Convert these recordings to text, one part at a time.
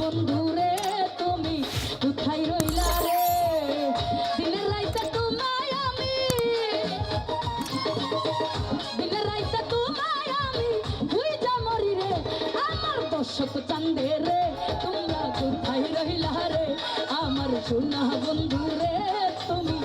বন্ধুরে, তুমি কোথায় রইলা রে? দিনের রাইতে তোমায় আমি, দিনের রাইতে তোমায় আমি তুই যা মরি রে, আমার দর্শক চান্দে রে, তোমরা কোথায় রইলা রে? আমার সোনা বন্ধুরে, তুমি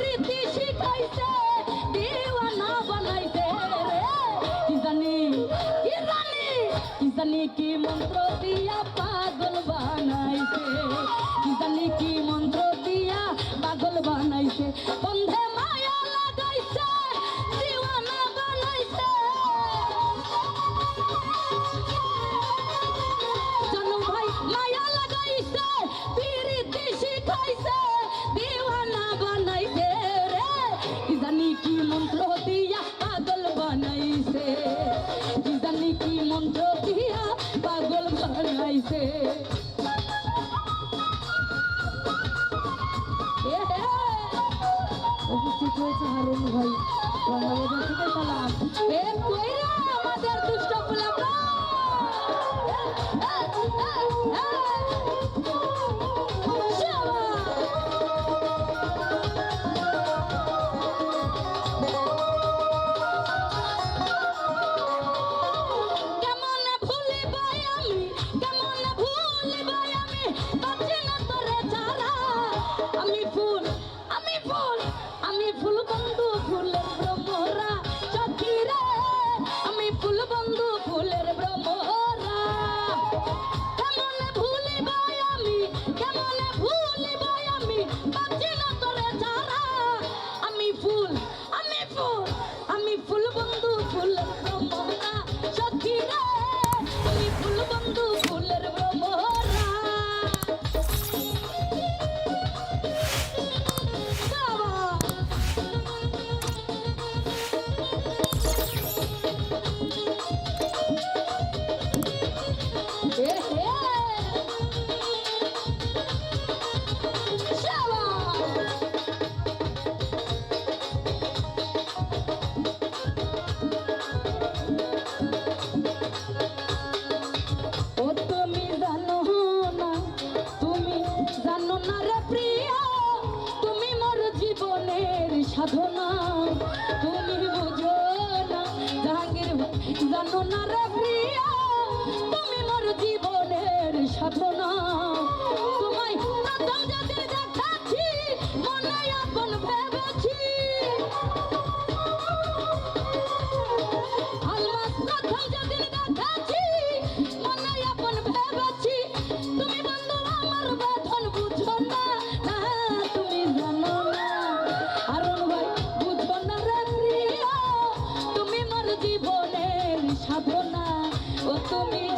রীতি শিখাইছে দিওয়ানা বানাইছে রে। কি জানি কি জানি কি মন্ত্র দিয়া ঠিক হয়েছে হারুন ভাই আমাদের দুষ্ট জানো না রে me.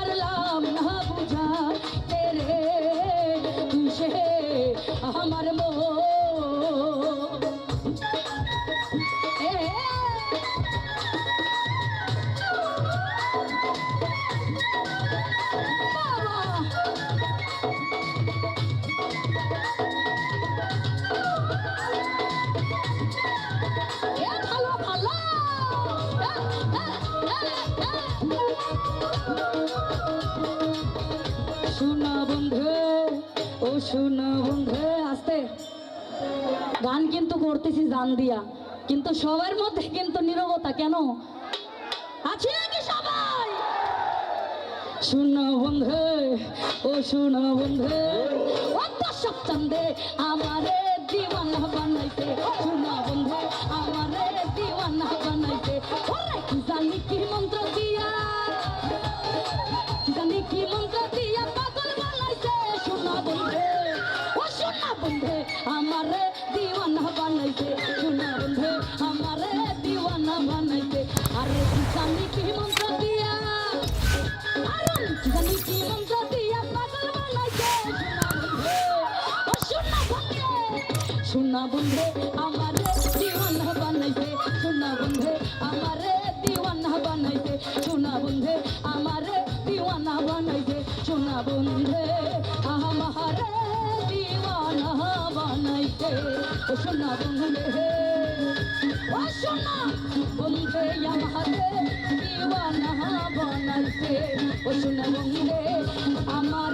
শোনা বন্ধু, ও শোনা বন্ধু গান কিন্তু করতেছি জান দিয়া, কিন্তু সবার মধ্যে কিন্তু নিরবতা কেন? আছি নাকি সবাই? শোনো বন্ধু, ও শোনো বন্ধু অত সব চন্দে আমারে বানাইতে শুনো বন্ধু আমারে দিওয়ানা বানাইতে ওরে কি জানি কি মন্ত্র দিয়া কি জানি কি মন্ত্র দিয়া পাগল বানাইছে শুনো বন্ধু ও শুনো বন্ধু আমারে দিওয়ানা বানাইছে শুনো বন্ধু আমারে দিওয়ানা বানাইছে আরে কি জানি কি মন্ত্র দিয়া আরুন কি জানি কি মন্ত্র শুনো বন্ধু, আমারে দিওয়ানা বানাইছে শুনো বন্ধু, আমারে দিওয়ানা বানাইছে শুনো বন্ধু, আমারে দিওয়ানা বানাইছে শুনো বন্ধু আমারে দিওয়ানা বানাইছে, ও শুনো বন্ধু, ও শোনা বন্ধে, আমারে দিওয়ানা বানাইছে, ও শোনা বন্ধে, আমারে